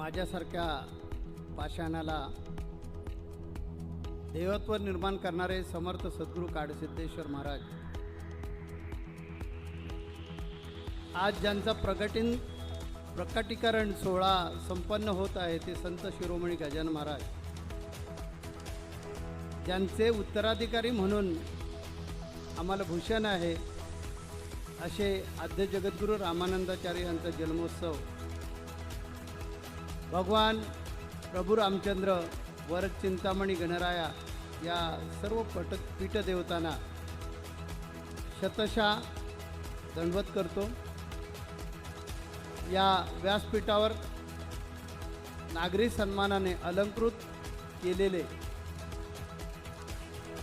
माझ्यासारख्या पाषाणाला देवत्व निर्माण करणारे समर्थ सद्गुरू काडसिद्धेश्वर महाराज. आज ज्यांचा प्रगटीन प्रकटीकरण सोहळा संपन्न होत आहे ते संत शिरोमणी गजान महाराज. ज्यांचे उत्तराधिकारी म्हणून आम्हाला भूषण आहे असे आद्य जगद्गुरू रामानंदाचार्य यांचा जन्मोत्सव भगवान प्रभू रामचंद्र वर चिंतामणी गणराया या सर्व पट पीठदेवतांना शतशा दंडवत करतो. या व्यासपीठावर नागरी सन्मानाने अलंकृत केलेले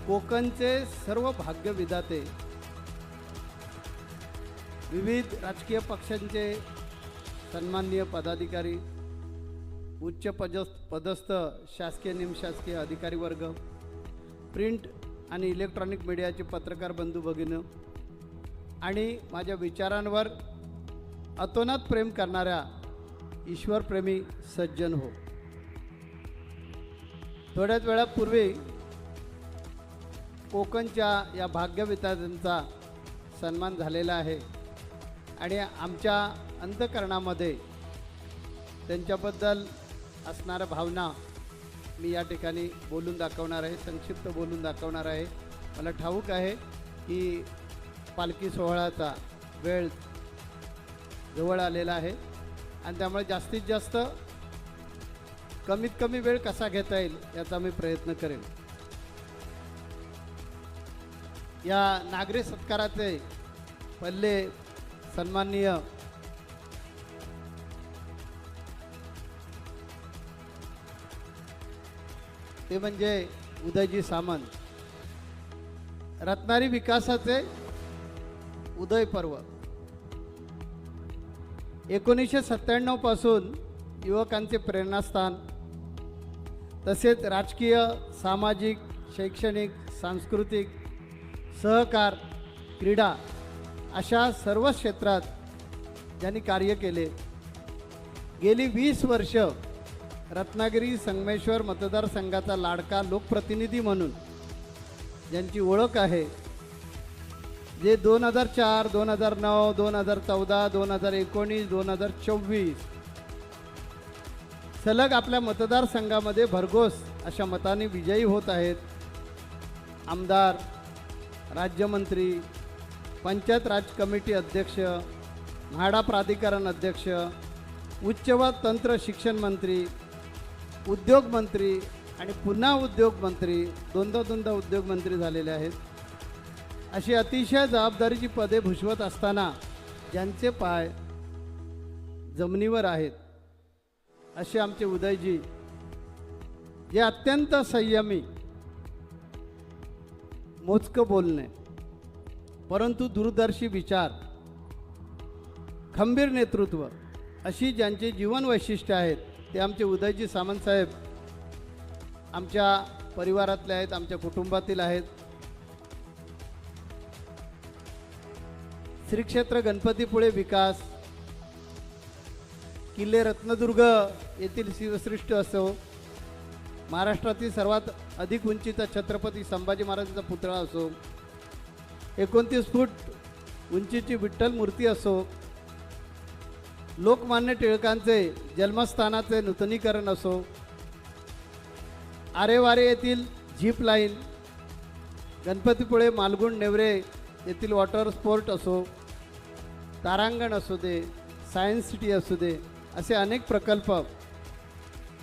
कोकणचे सर्व भाग्य विधाते. विविध राजकीय पक्षांचे सन्माननीय पदाधिकारी उच्च पदस्थ पदस्थ शासकीय निमशासकीय अधिकारी वर्ग प्रिंट आणि इलेक्ट्रॉनिक मीडियाचे पत्रकार बंधू भगिनं आणि माझ्या विचारांवर अतोनात प्रेम करणाऱ्या ईश्वरप्रेमी सज्जन हो. थोड्याच वेळापूर्वी कोकणच्या या भाग्यविधात्यांचा सन्मान झालेला आहे आणि आमच्या अंतकरणामध्ये त्यांच्याबद्दल असणाऱ्या भावना मी या ठिकाणी बोलून दाखवणार आहे संक्षिप्त बोलून दाखवणार आहे. मला ठाऊक आहे की पालखी सोहळ्याचा वेळ जवळ आलेला आहे आणि त्यामुळे जास्तीत जास्त कमीत कमी वेळ कसा घेता येईल याचा मी प्रयत्न करेन. या नागरी सत्काराचे पल्ले सन्माननीय ते म्हणजे उदयजी सामंत. रत्नारी विकासाचे उदय पर्व. एकोणीसशे सत्त्याण्णवपासून युवकांचे प्रेरणास्थान. तसेच राजकीय सामाजिक शैक्षणिक सांस्कृतिक सहकार क्रीडा अशा सर्व क्षेत्रात ज्यांनी कार्य केले. गेली वीस वर्ष रत्नागिरी संगमेश्वर मतदारसंघाचा लाडका लोकप्रतिनिधी म्हणून ज्यांची ओळख आहे जे दोन हजार चार दोन हजार नऊ दोन हजार चौदा दोन हजार एकोणीस दोन हजार चोवीस सलग आपल्या मतदारसंघामध्ये भरघोस अशा मताने विजयी होत आहेत. आमदार राज्यमंत्री पंचायत राज कमिटी अध्यक्ष म्हाडा प्राधिकरण अध्यक्ष उच्च व तंत्र शिक्षण मंत्री उद्योगमंत्री आणि पुन्हा उद्योगमंत्री दोनदा दोनदा उद्योगमंत्री झालेले आहेत. अशी अतिशय जबाबदारीची पदे भूषवत असताना ज्यांचे पाय जमिनीवर आहेत असे आमचे उदयजी जे अत्यंत संयमी मोजकं बोलणे परंतु दूरदर्शी विचार खंबीर नेतृत्व अशी ज्यांची जीवन वैशिष्ट्य आहेत ते आमचे उदयजी सामंत साहेब आमच्या परिवारातले आहेत आमच्या कुटुंबातील आहेत. श्री क्षेत्र गणपतीपुळे विकास किल्ले रत्नदुर्ग येथील शिवश्रेष्ठ असो महाराष्ट्रातील सर्वात अधिक उंचीचा छत्रपती संभाजी महाराजांचा पुतळा असो एकोणतीस फूट उंचीची विठ्ठल मूर्ती असो लोकमान्य टिळकांचे जन्मस्थानाचे नूतनीकरण असो आरेवारे येथील झीप लाईन गणपतीपुळे मालगुण नेवरे येथील वॉटर स्पोर्ट असो तारांगण असू दे सायन्स सिटी असू दे असे अनेक प्रकल्प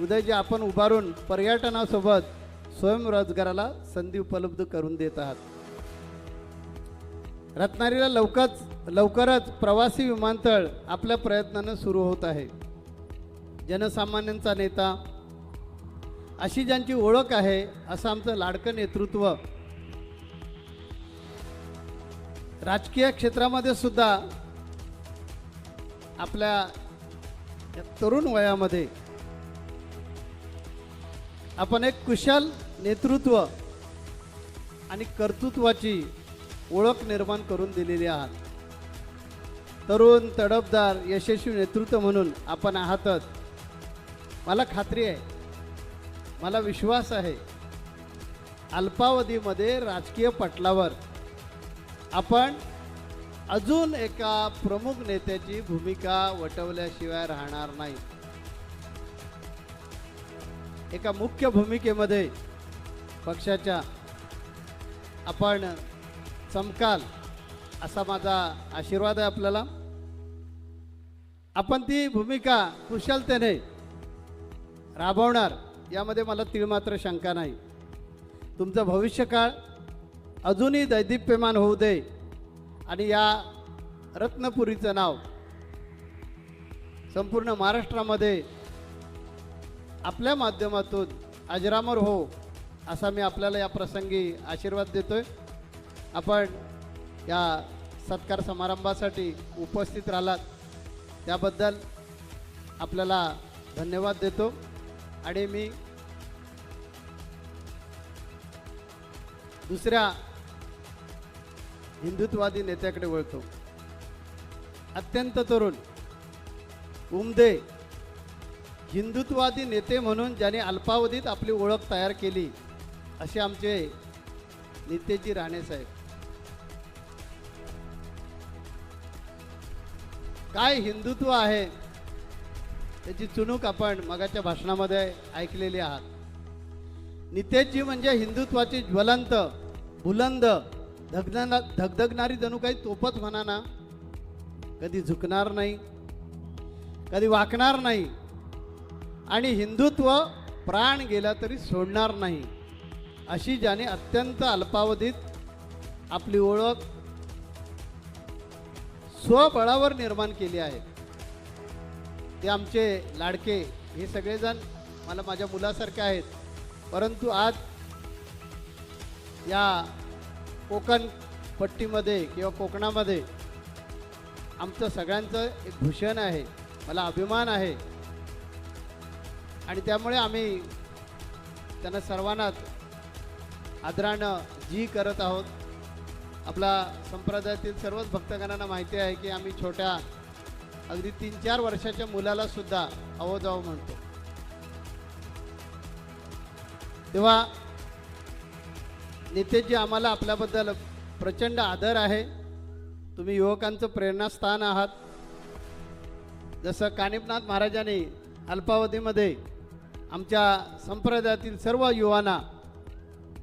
उदयजी आपण उभारून पर्यटनासोबत स्वयंरोजगाराला संधी उपलब्ध करून देत आहात. रत्नागिरीला लवकरच लवकरच प्रवासी विमानतळ आपल्या प्रयत्नानं सुरू होत आहे. जनसामान्यांचा नेता अशी ज्यांची ओळख आहे असं आमचं लाडकं नेतृत्व. राजकीय क्षेत्रामध्ये सुद्धा आपल्या तरुण वयामध्ये आपण एक कुशल नेतृत्व आणि कर्तृत्वाची ओळख निर्माण करून दिलेली आहात. तरुण तडफदार यशस्वी नेतृत्व म्हणून आपण आहातच मला खात्री आहे मला विश्वास आहे अल्पावधीमध्ये राजकीय पटलावर आपण अजून एका प्रमुख नेत्याची भूमिका वटवल्याशिवाय राहणार नाही. एका मुख्य भूमिकेमध्ये पक्षाच्या आपण चमकाल असा माझा आशीर्वाद आहे आपल्याला. आपण ती भूमिका कुशलतेने राबवणार यामध्ये मला तिळमात्र शंका नाही. तुमचं भविष्यकाळ अजूनही दैदिप्यमान होऊ दे आणि या रत्नपुरीचं नाव संपूर्ण महाराष्ट्रामध्ये आपल्या माध्यमातून अजरामर हो असा मी आपल्याला या प्रसंगी आशीर्वाद देतोय. आपण या सत्कार समारंभासाठी उपस्थित राहिलात. त्याबद्दल आपल्याला धन्यवाद देतो. आणि मी दुसऱ्या हिंदुत्ववादी नेत्याकडे वळतो. अत्यंत तरुण उमदे हिंदुत्ववादी नेते म्हणून ज्याने अल्पावधीत आपली ओळख तयार केली असे आमचे नितेजी राणेसाहेब. काय हिंदुत्व आहे त्याची चुणूक आपण मगाच्या भाषणामध्ये ऐकलेली आहात. नितेशजी म्हणजे हिंदुत्वाची ज्वलंत बुलंद धगधना धगधगणारी जणू काही तोपच म्हणा ना कधी झुकणार नाही कधी वाकणार नाही. आणि हिंदुत्व प्राण गेला तरी सोडणार नाही अशी ज्याने अत्यंत अल्पावधीत आपली ओळख स्वबळावर निर्माण केली आहे. ते आमचे लाडके हे सगळेजण मला माझ्या मुलासारखे आहेत. परंतु आज या कोकण पट्टीमध्ये किंवा कोकणामध्ये आमचं सगळ्यांचं एक भूषण आहे. मला अभिमान आहे. आणि त्यामुळे आम्ही त्यांना सर्वांनाच आदरानं जी करत आहोत आपला संप्रदायातील सर्वच भक्तगणांना माहिती आहे की आम्ही छोट्या अगदी तीन चार वर्षाच्या मुलाला सुद्धा अवोजाव म्हणतो. तेव्हा नितेशजी आम्हाला आपल्याबद्दल प्रचंड आदर आहे. तुम्ही युवकांचं प्रेरणास्थान आहात. जसं कानिपनाथ महाराजांनी अल्पावधीमध्ये आमच्या संप्रदायातील सर्व युवांना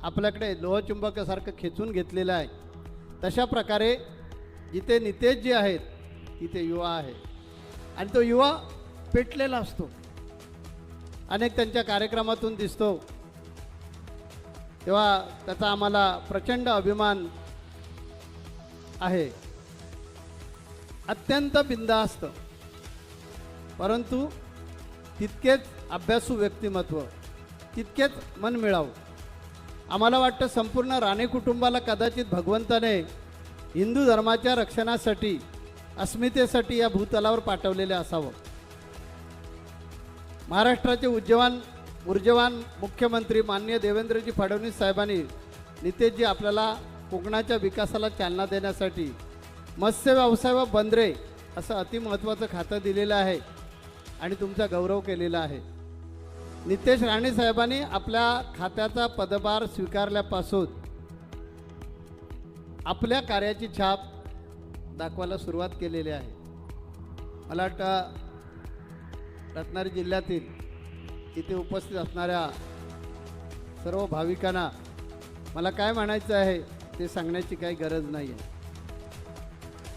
आपल्याकडे लोहचुंबकासारखं खेचून घेतलेलं आहे. तशा प्रकारे जिथे नितेश जे आहेत तिथे युवा आहे. आणि तो युवा पेटलेला असतो. अनेक त्यांच्या कार्यक्रमातून दिसतो. तेव्हा त्याचा आम्हाला प्रचंड अभिमान आहे. अत्यंत बिंदास्त परंतु तितकेच अभ्यासू व्यक्तिमत्व तितकेच मन मिळावं आम्हाला वाटतं संपूर्ण राणे कुटुंबाला कदाचित भगवंताने हिंदू धर्माच्या रक्षणासाठी अस्मितेसाठी या भूतलावर पाठवलेले असावं. महाराष्ट्राचे उज्जवान ऊर्जवान मुख्यमंत्री माननीय देवेंद्रजी फडणवीस साहेबांनी नितेशजी आपल्याला कोकणाच्या विकासाला चालना देण्यासाठी मत्स्य व्यवसाय व बंदरे असं अतिमहत्त्वाचं खातं दिलेलं आहे आणि तुमचा गौरव केलेला आहे. नितेश राणे साहेबांनी आपल्या खात्याचा पदभार स्वीकारल्यापासून आपल्या कार्याची छाप दाखवायला सुरुवात केलेली आहे. मला वाटतं रत्नागिरी जिल्ह्यातील इथे उपस्थित असणाऱ्या सर्व भाविकांना मला काय म्हणायचं आहे ते सांगण्याची काही गरज नाही आहे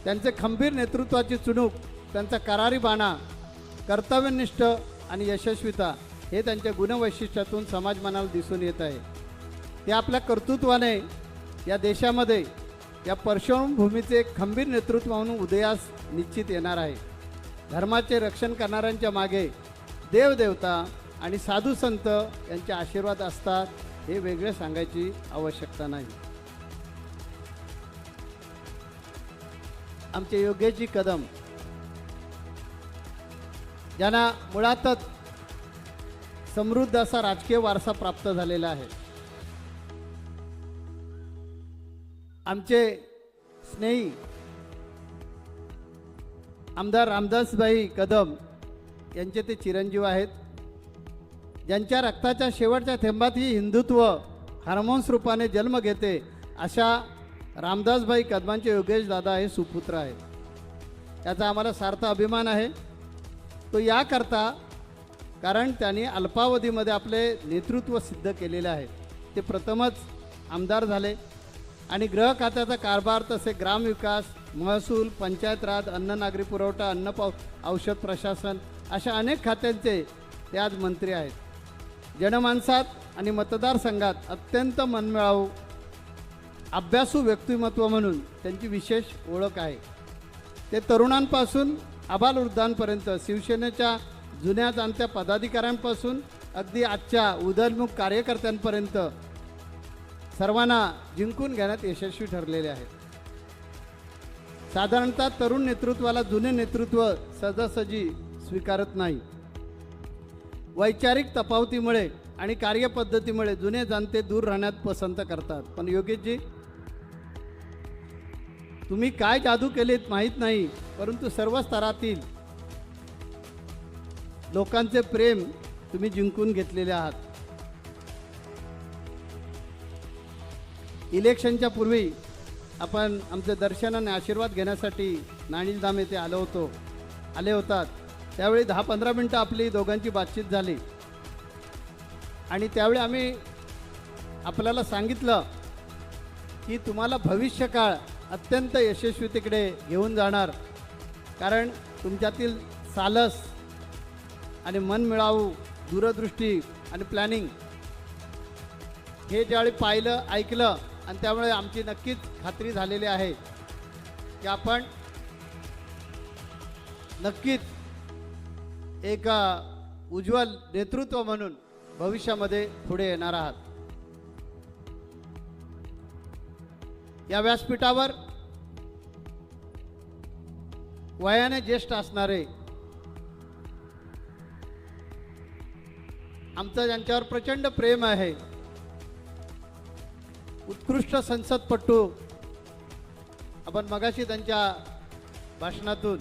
त्यांचे खंबीर नेतृत्वाची चुणूक त्यांचा करारी बाणा कर्तव्यनिष्ठ आणि यशस्वीता हे त्यांच्या गुणवैशिष्ट्यातून समाज मनाला दिसून येत आहे. ते आपल्या कर्तृत्वाने या देशामध्ये या परशुराम खंबीर नेतृत्व म्हणून उदयास निश्चित येणार आहे. धर्माचे रक्षण करणाऱ्यांच्या मागे देवदेवता आणि साधू संत यांचे आशीर्वाद असतात हे वेगळे सांगायची आवश्यकता नाही. आमचे योग्यजी कदम ज्यांना मुळातच समृद्ध असा राजकीय वारसा प्राप्त झालेला आहे. आमचे स्नेही आमदार रामदासभाई कदम यांचे ते चिरंजीव आहेत. ज्यांच्या रक्ताच्या शेवटच्या थेंबातही हिंदुत्व हार्मोन्स रूपाने जन्म घेते अशा रामदासभाई कदमांचे योगेश दादा हे सुपुत्र आहेत. याचा आम्हाला सार्थ अभिमान आहे. तो याकरता कारण त्यांनी अल्पावधीमध्ये आपले नेतृत्व सिद्ध केलेले आहे. ते प्रथमच आमदार झाले आणि गृह खात्याचा कारभार तसे ग्रामविकास महसूल पंचायत राज अन्न नागरी पुरवठा अन्न पाव औषध प्रशासन अशा अनेक खात्यांचे ते आज मंत्री आहेत. जनमानसात आणि मतदारसंघात अत्यंत मनमिळावू अभ्यासू व्यक्तिमत्व म्हणून त्यांची विशेष ओळख आहे. ते तरुणांपासून आबालवृद्धांपर्यंत शिवसेनेच्या जुन्या जाणत्या पदाधिकाऱ्यांपासून अगदी आजच्या उदयनमुख कार्यकर्त्यांपर्यंत सर्वांना जिंकून घेण्यात यशस्वी ठरलेले आहेत. साधारणतः तरुण नेतृत्वाला जुने नेतृत्व सहजासहजी स्वीकारत नाही. वैचारिक तफावतीमुळे आणि कार्यपद्धतीमुळे जुने जाणते दूर राहण्यात पसंत करतात. पण योगेशजी तुम्ही काय जादू केलीत माहीत नाही परंतु सर्व स्तरातील लोकांचे प्रेम तुम्ही जिंकून घेतलेले आहात. इलेक्शनच्या पूर्वी आपण आमचे दर्शन आणि आशीर्वाद घेण्यासाठी नाणीलधाम येथे आलो होतो. आले होतात. त्यावेळी दहा पंधरा मिनटं आपली दोघांची बातचीत झाली. आणि त्यावेळी आम्ही आपल्याला सांगितलं की तुम्हाला भविष्यकाळ अत्यंत यशस्वीतेकडे घेऊन जाणार. कारण तुमच्यातील सालस आणि मनमिळावू दूरदृष्टी आणि प्लॅनिंग हे ज्यावेळी पाहिलं ऐकलं आणि त्यामुळे आमची नक्कीच खात्री झालेली आहे की आपण नक्कीच एक उज्ज्वल नेतृत्व म्हणून भविष्यामध्ये पुढे येणार आहात. या व्यासपीठावर वयाने ज्येष्ठ असणारे आमचं ज्यांच्यावर प्रचंड प्रेम आहे उत्कृष्ट संसदपटू आपण मगाशी त्यांच्या भाषणातून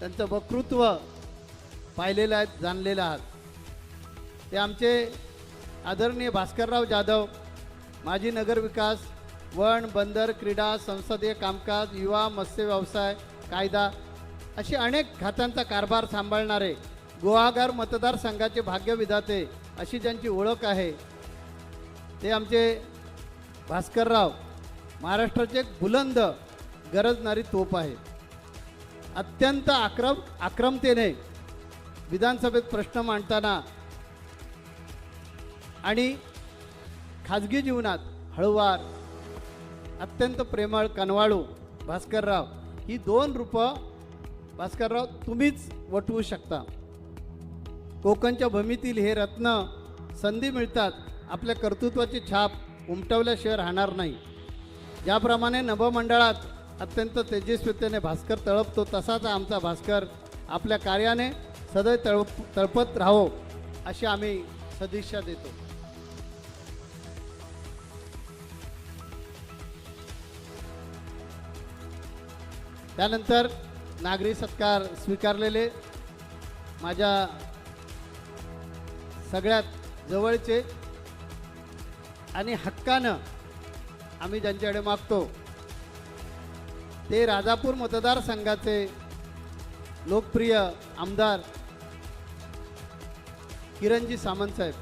त्यांचं वक्तृत्व पाहिलेलं आहे जाणलेलं आहात ते आमचे आदरणीय भास्करराव जाधव माजी नगरविकास वन बंदर क्रीडा संसदीय कामकाज युवा मत्स्य व्यवसाय कायदा अशी अनेक खात्यांचा कारभार सांभाळणारे गुहागर मतदारसंघाचे भाग्यविधाते अशी ज्यांची ओळख आहे ते आमचे भास्करराव महाराष्ट्राचे एक बुलंद गरजणारी तोप आहे. अत्यंत आक्रम आक्रमतेने विधानसभेत प्रश्न मांडताना आणि खाजगी जीवनात हळूवार अत्यंत प्रेमळ कनवाळू भास्करराव ही दोन रूपं भास्करराव तुम्हीच वटवू शकता. कोकणच्या भूमीतील हे रत्न संधी मिळतात. आपल्या कर्तृत्वाची छाप उमटवल्याशिवाय राहणार नाही. ज्याप्रमाणे नभमंडळात अत्यंत तेजस्वीतेने भास्कर तळपतो तसाच आमचा भास्कर आपल्या कार्याने सदैव तळप तळपत राहो अशी आम्ही सदिच्छा देतो. त्यानंतर नागरी सत्कार स्वीकारलेले माझ्या सगळ्यात जवळचे आणि हक्कानं आम्ही ज्यांच्याकडे मागतो ते राजापूर मतदारसंघाचे लोकप्रिय आमदार किरणजी सामंत साहेब.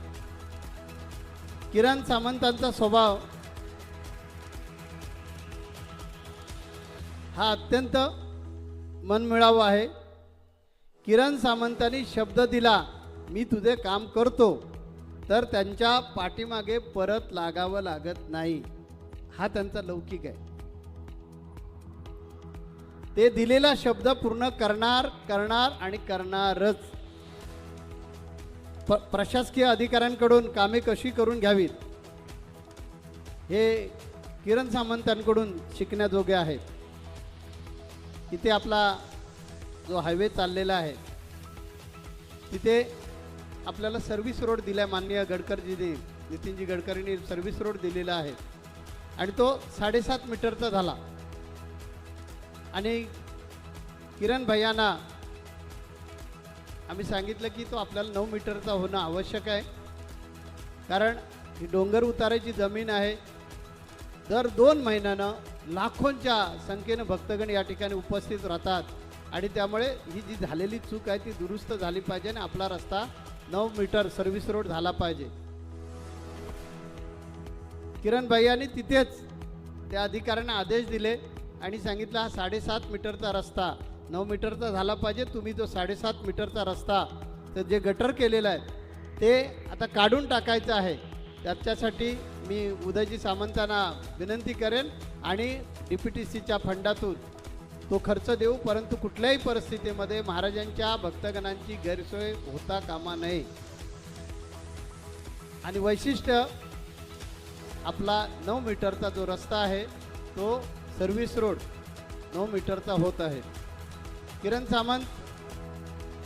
किरण सामंतांचा स्वभाव हा अत्यंत मनमिळावा आहे. किरण सामंतांनी शब्द दिला मी तुझे काम करतो. तर त्यांच्या पाठीमागे परत लागावं लागत नाही. हा त्यांचा लौकिक आहे. ते दिलेला शब्द पूर्ण करणार करणार आणि करणारच. प्रशासकीय अधिकाऱ्यांकडून कामे कशी करून घ्यावीत? हे किरण सामंतांकडून शिकण्याजोगे आहेत. इथे आपला जो हायवे चाललेला आहे तिथे आपल्याला सर्व्हिस रोड दिला आहे माननीय गडकरजीने नितीनजी गडकरींनी सर्व्हिस रोड दिलेला आहे. आणि तो साडेसात मीटरचा झाला. आणि किरण भैयांना आम्ही सांगितलं की तो आपल्याला नऊ मीटरचा होणं आवश्यक आहे. कारण ही डोंगर उताराची जमीन आहे. दर दोन महिन्यानं लाखोंच्या संख्येनं भक्तगण या ठिकाणी उपस्थित राहतात. आणि त्यामुळे ही जी झालेली चूक आहे ती दुरुस्त झाली पाहिजे आणि आपला रस्ता नऊ मीटर सर्व्हिस रोड झाला पाहिजे. किरण भैयानी तिथेच त्या अधिकाऱ्यांना आदेश दिले आणि सांगितलं हा साडेसात मीटरचा रस्ता. नऊ मीटरचा झाला पाहिजे तुम्ही जो साडेसात मीटरचा रस्ता तर जे गटर केलेलं आहे ते आता काढून टाकायचं आहे. त्याच्यासाठी मी उदयजी सामंतांना विनंती करेन आणि डी पी टी सीच्या फंडातून तो खर्च देऊ परंतु कुठल्याही परिस्थितीमध्ये महाराजांच्या भक्तगणांची गैरसोय होता कामा नये. आणि वैशिष्ट्य आपला नऊ मीटरचा जो रस्ता आहे तो सर्व्हिस रोड नऊ मीटरचा होत आहे. किरण सामंत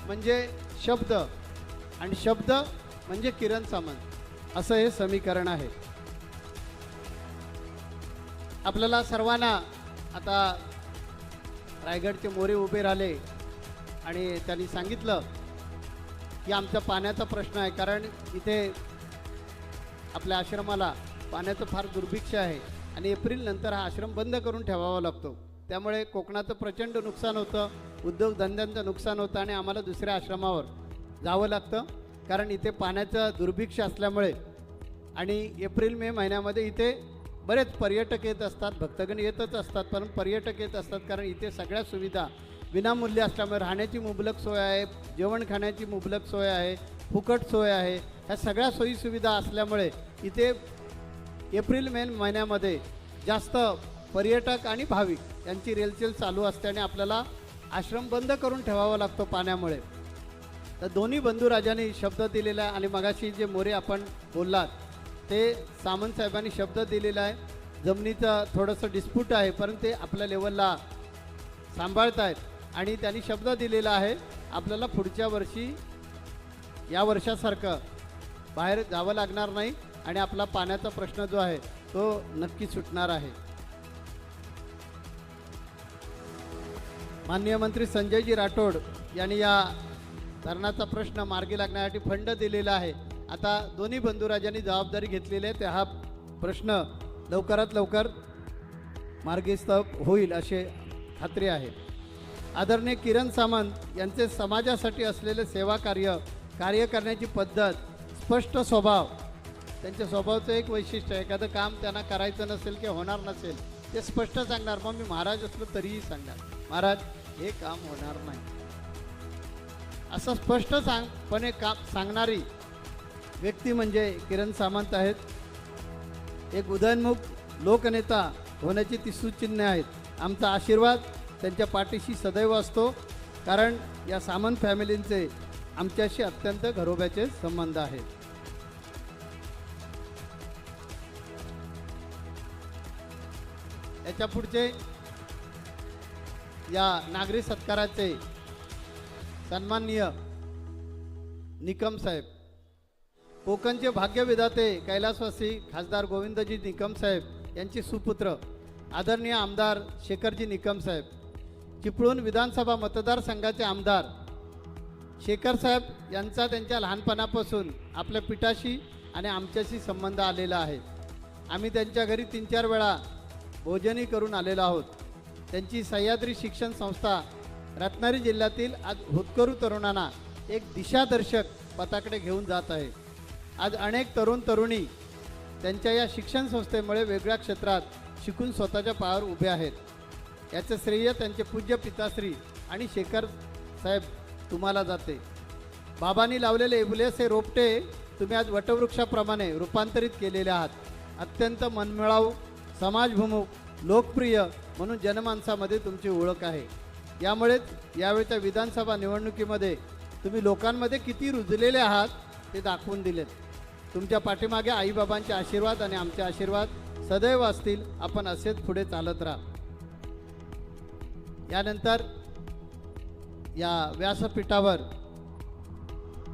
म्हणजे शब्द आणि शब्द म्हणजे किरण सामंत. असं हे समीकरण आहे. आपल्याला सर्वांना आता रायगडचे मोरे उभे राहिले. आणि त्यांनी सांगितलं की आमचा पाण्याचा प्रश्न आहे कारण इथे आपल्या आश्रमाला पाण्याचं फार दुर्भिक्ष आहे आणि एप्रिल नंतर हा आश्रम बंद करून ठेवावा लागतो. त्यामुळे कोकणाचं प्रचंड नुकसान होतं उद्योगधंद्यांचं नुकसान होतं आणि आम्हाला दुसऱ्या आश्रमावर जावं लागतं कारण इथे पाण्याचं दुर्भिक्ष असल्यामुळे. आणि एप्रिल मे महिन्यामध्ये इथे बरेच पर्यटक येत असतात भक्तगण येतच असतात पण पर्यटक येत असतात कारण इथे सगळ्या सुविधा विनामूल्य असल्यामुळे राहण्याची मुबलक सोय आहे जेवण खाण्याची मुबलक सोय आहे फुकट सोय आहे ह्या सगळ्या सोयीसुविधा असल्यामुळे इथे एप्रिल मे महिन्यामध्ये जास्त पर्यटक आणि भाविक यांची रेलचेल चालू असते आणि आपल्याला आश्रम बंद करून ठेवावा लागतो पाण्यामुळे. तर दोन्ही बंधुराजांनी शब्द दिलेला आहे आणि मगाशी जे मोरे आपण बोललात ते सामंत साहेबांनी शब्द दिलेला आहे. जमिनीचं थोडंसं डिस्प्यूट आहे परंतु ते आपल्या लेवलला सांभाळत आहेत आणि त्यांनी शब्द दिलेला आहे आपल्याला पुढच्या वर्षी या वर्षासारखं बाहेर जावं लागणार नाही आणि आपला पाण्याचा प्रश्न जो आहे तो नक्की सुटणार आहे. माननीय मंत्री संजयजी राठोड यांनी या धरणाचा प्रश्न मार्गी लागण्यासाठी फंड दिलेला आहे. आता दोन्ही बंधुराजांनी जबाबदारी घेतलेली आहे. ते हा प्रश्न लवकरात लवकर मार्गीस्थ होईल असे खात्री आहे. आदरणीय किरण सामंत यांचे समाजासाठी असलेले सेवा कार्य कार्य करण्याची पद्धत स्पष्ट स्वभाव त्यांच्या स्वभावाचं एक वैशिष्ट्य आहे. एखादं काम त्यांना करायचं नसेल किंवा होणार नसेल ते स्पष्ट सांगणार. मग मी महाराज असलो तरीही सांगणार. महाराज हे काम होणार नाही. असं स्पष्ट सांगपणे काम सांगणारी व्यक्ती म्हणजे किरण सामंत आहेत. एक उदयनमुख लोकनेता होण्याची ती सुचिन्हे आहेत. आमचा आशीर्वाद त्यांच्या पाठीशी सदैव असतो. कारण या सामंत फॅमिलींचे आमच्याशी अत्यंत घरोब्याचे संबंध आहेत. याच्या पुढचे या नागरी सत्काराचे सन्माननीय निकम साहेब. कोकणचे भाग्यविधाते कैलासवासी खासदार गोविंदजी निकम साहेब यांचे सुपुत्र आदरणीय आमदार शेखरजी निकम साहेब चिपळूण विधानसभा मतदारसंघाचे आमदार शेखर साहेब यांचा त्यांच्या लहानपणापासून आपल्या पिठाशी आणि आमच्याशी संबंध आलेला आहे. आम्ही त्यांच्या घरी तीन चार वेळा भोजनही करून आलेलो आहोत. त्यांची सह्याद्री शिक्षण संस्था रत्नागिरी जिल्ह्यातील आज होतकरू तरुणांना एक दिशादर्शक पथाकडे घेऊन जात आहे. आज अनेक तरुण तरुणी त्यांच्या या शिक्षण संस्थेमुळे वेगळ्या क्षेत्रात शिकून स्वतःच्या पायावर उभे आहेत. याचं श्रेय त्यांचे पूज्य पिताश्री आणि शेखर साहेब तुम्हाला जाते. बाबांनी लावलेले एबुलेस हे रोपटे तुम्ही आज वटवृक्षाप्रमाणे रूपांतरित केलेले आहात. अत्यंत मनमिळाऊ समाजभिमुख लोकप्रिय म्हणून जनमानसामध्ये तुमची ओळख आहे. यामुळेच यावेळच्या विधानसभा निवडणुकीमध्ये तुम्ही लोकांमध्ये किती रुजलेले आहात ते दाखवून दिलेत. तुमच्या पाठीमागे आईबाबांचे आशीर्वाद आणि आमचे आशीर्वाद सदैव असतील. आपण असेच पुढे चालत राहा. यानंतर या व्यासपीठावर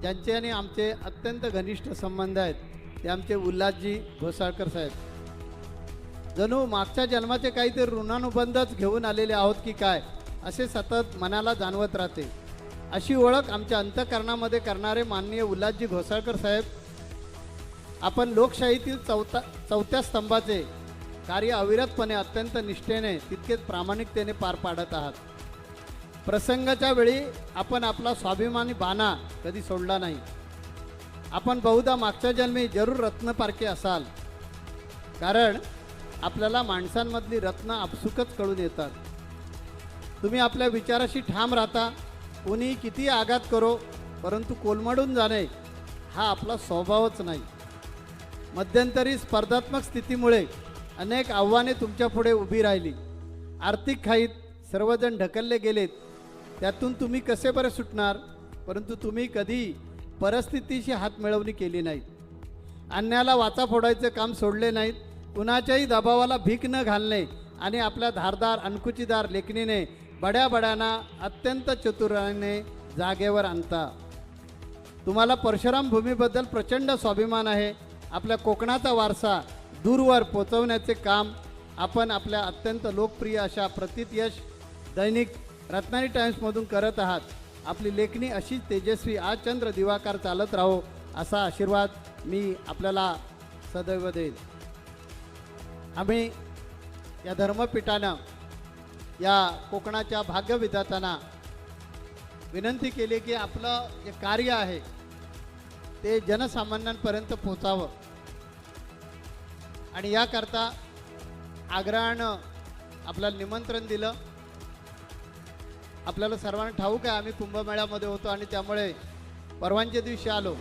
ज्यांचे आणि आमचे अत्यंत घनिष्ठ संबंध आहेत ते आमचे उल्हासजी घोसाळकर साहेब. जणू मागच्या जन्माचे काहीतरी ऋणानुबंधच घेऊन आलेले आहोत की काय असे सतत मनाला जाणवत राहते. अशी ओळख आमच्या अंतकरणामध्ये करणारे माननीय उल्हासजी घोसाळकर साहेब आपण लोकशाहीतील चौथा चौथ्या स्तंभाचे कार्य अविरतपणे अत्यंत निष्ठेने तितकेच प्रामाणिकतेने पार पाडत आहात. प्रसंगाच्या वेळी आपण आपला स्वाभिमानी बाणा कधी सोडला नाही. आपण बहुधा मागच्या जन्मी जरूर रत्नपारखे असाल. कारण आपल्याला माणसांमधली रत्न आपसुकच कळून येतात. तुम्ही आपल्या विचाराशी ठाम राहता कोणी किती आघात करो परंतु कोलमडून जाणे हा आपला स्वभावच नाही. मध्यंतरी स्पर्धात्मक स्थितीमुळे अनेक आव्हाने तुमच्यापुढे उभी राहिली. आर्थिक खाईत सर्वजण ढकलले गेलेत. त्यातून तुम्ही कसे बरे सुटणार? परंतु तुम्ही कधी परिस्थितीशी हात मिळवणी केली नाही अन्याला वाचा फोडायचं काम सोडले नाहीत. कुणाच्याही दबावाला भीक न घालणे आणि आपल्या धारदार अणकुचीदार लेखणीने बड्या बड्यांना अत्यंत चतुराने जागेवर आणता. तुम्हाला परशुराम भूमीबद्दल प्रचंड स्वाभिमान आहे. आपल्या कोकणाचा वारसा दूरवर पोचवण्याचे काम आपण आपल्या अत्यंत लोकप्रिय अशा प्रतीत यश दैनिक रत्नानी टाइम्समधून करत आहात. आपली लेखणी अशीच तेजस्वी आज चंद्र दिवाकार चालत राहो असा आशीर्वाद मी आपल्याला सदैव देईल आम्ही या धर्मपीठानं या कोकणाच्या भाग्यविधातांना विनंती केली की आपलं जे कार्य आहे ते जनसामान्यांपर्यंत पोचावं आणि याकरता आग्रहानं आपल्याला निमंत्रण दिलं. आपल्याला सर्वांना ठाऊक आहे आम्ही कुंभमेळ्यामध्ये होतो आणि त्यामुळे परवानच्या दिवशी आलो.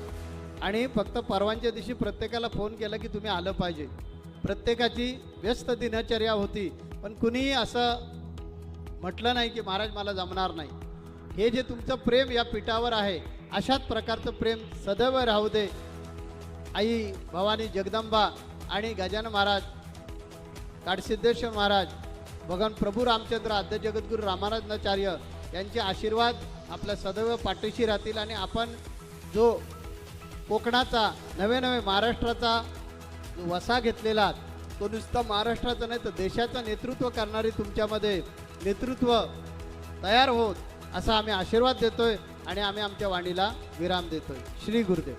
आणि फक्त परवानच्या दिवशी प्रत्येकाला फोन केला की तुम्ही आलं पाहिजे. प्रत्येकाची व्यस्त दिनचर्या होती पण कुणीही असं म्हटलं नाही की महाराज मला जमणार नाही. हे जे तुमचं प्रेम या पिठावर आहे अशाच प्रकारचं प्रेम सदैव राहू दे. आई भवानी जगदंबा आणि गजानन महाराज काडसिद्धेश्वर महाराज भगवान प्रभू रामचंद्र आद्य जगद्गुरू रामानंदाचार्य यांचे आशीर्वाद आपल्या सदैव पाठीशी राहतील आणि आपण जो कोकणाचा नवे नवे महाराष्ट्राचा जो वसा घेतलेला तो नुसता महाराष्ट्राचा नाही तर देशाचं नेतृत्व करणारी तुमच्यामध्ये नेतृत्व तयार होत असा आम्ही आशीर्वाद देतोय आणि आम्ही आमच्या वाणीला विराम देतोय. श्री गुरुदेव.